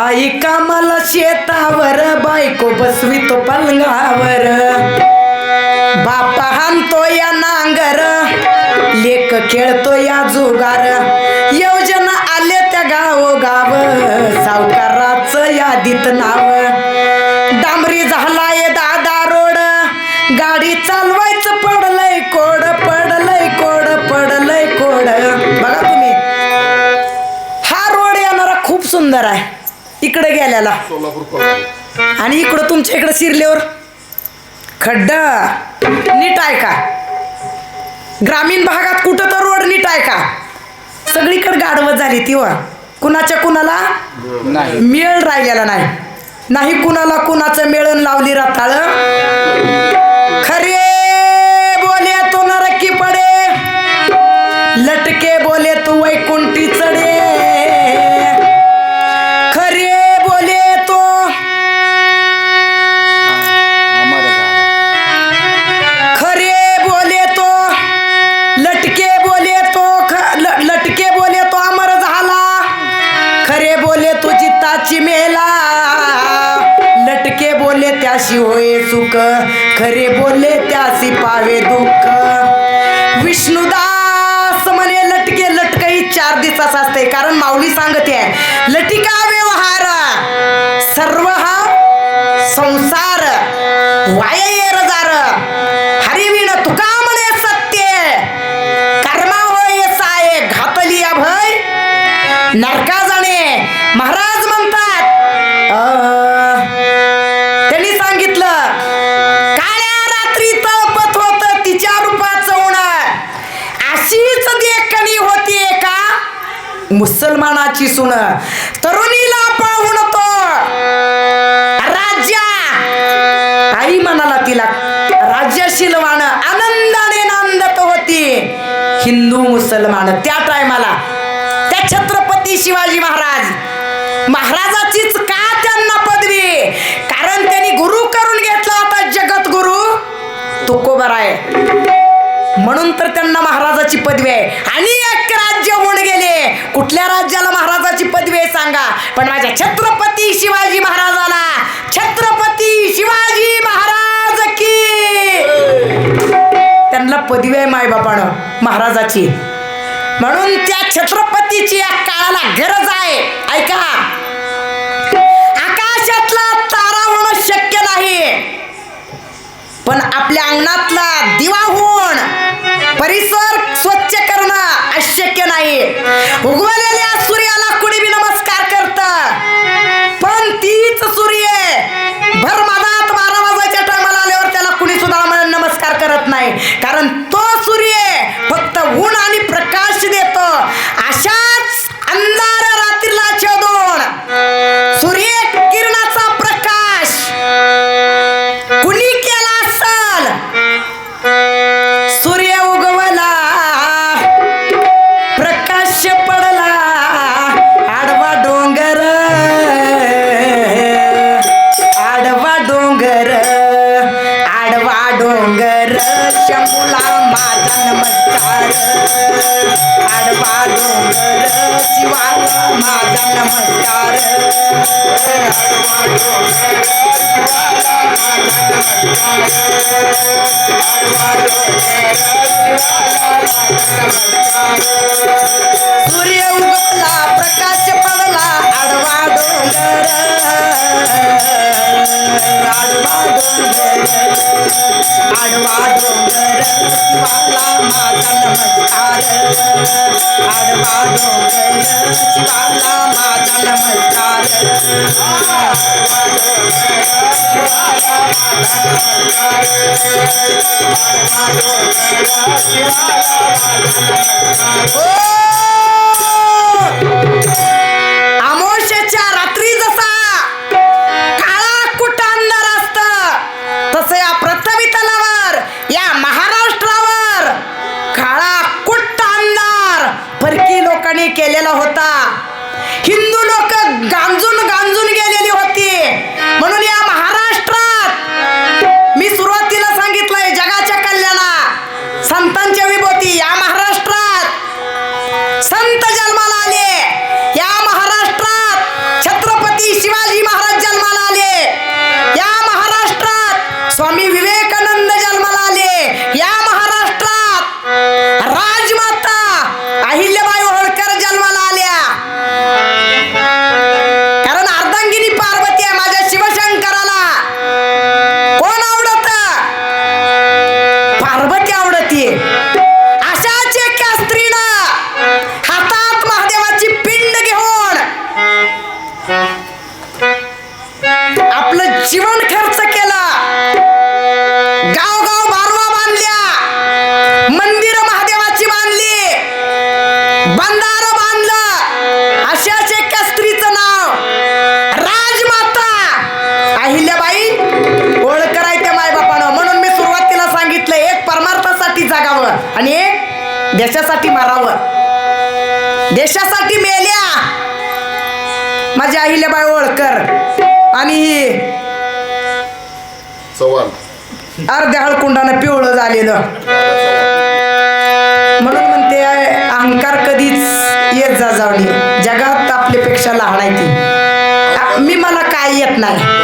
आई कामाला शेतावर बायको बसवितो पलंगावर. बापा हाणतो या नांगर लेक खेळतो या जुगार. योजना आले त्या गावोगाव सावकाराच यादीत नाव. डांबरी झालाय दादा रोड गाडी चालवाय गेल्याला आणि इकडं तुमच्या इकडं शिरल्यावर. खड्डा. नीट आहे का ग्रामीण भागात कुठं तर रोड नीट आहे का सगळीकडे गाडवत झाली ती व कुणाच्या कुणाला? मेळ राहिलेला नाही. नाही कुणाला कुणाचं मेळून लावली रताळ. खरे बोले तो नरकी पडे. लटके बोले तू वैकुंठी चढे. वाय जार हरिविण तुका म्हणे सत्य. कर्मा होय साय घातली अभय. नरका जाणे महाराज म्हणतात त्यांनी सांगितलं काळ्या रात्री तळपत होत तिच्या रूपाचं उण अशीच देखणी होती एका मुसलमानाची सुन. तरुणी हिंदू मुसलमान. त्या टायमाला त्या छत्रपती शिवाजी महाराज. महाराजाचीच का त्यांना पदवी? कारण त्यांनी गुरु करून घेतला होता जगत गुरु तुकोबर आहे म्हणून तर त्यांना महाराजाची पदवी आहे. आणि एक राज्य होऊन गेले. कुठल्या राज्याला महाराजाची पदवी आहे सांगा. पण माझ्या छत्रपती शिवाजी महाराजाला छत्रपती शिवाजी महाराज पदवी आहे मायबापानं महाराजाची. म्हणून त्या छत्रपतीची या काळाला गरज आहे. ऐका. आकाशातला तारा होणं शक्य नाही. पण आपल्या अंगणातला दिवा होऊन परिसर स्वच्छ करणं अशक्य नाही. उगवलेल्या सूर्याला आडवा डोंगर शंभूला माझा नमस्कार आडवा डोंगर शिवाला माझा नमस्कार आडवा डोंगर सूर्य उगवला प्रकाश नमस्कार आडवा डोंगर शिवाला माझा नमस्कार पार्वती आवडतीये. ह्याच्यासाठी मारावं देशासाठी मेल्या. माझी अहिल्याबाई होळकर आणि ही चव्हाण. अर्ध्या हळकुंडानं पिवळं झालेलं. म्हणून म्हणते अहंकार कधीच येत जा जावडी जगात आपल्यापेक्षा लहान आहे ती. मी मला काय येत नाही.